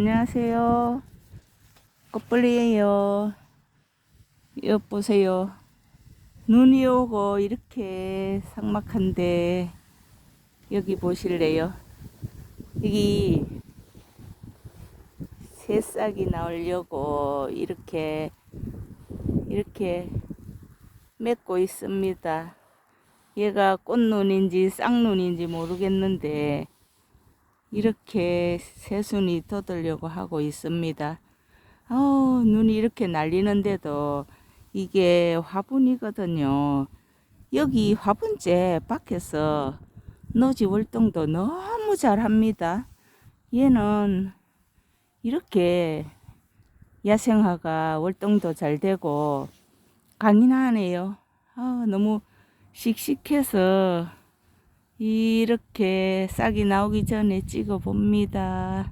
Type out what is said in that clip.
안녕하세요. 꽃벌리예요. 옆 보세요. 눈이 오고 이렇게 삭막한데 여기 보실래요? 여기 새싹이 나오려고 이렇게 이렇게 맺고 있습니다. 얘가 꽃눈인지 쌍눈인지 모르겠는데 이렇게 새순이 돋으려고 하고 있습니다. 아우, 눈이 이렇게 날리는데도 이게 화분이거든요. 여기 화분째 밖에서 노지 월동도 너무 잘합니다. 얘는 이렇게 야생화가 월동도 잘 되고 강인하네요. 아, 너무 씩씩해서 이렇게 싹이 나오기 전에 찍어 봅니다.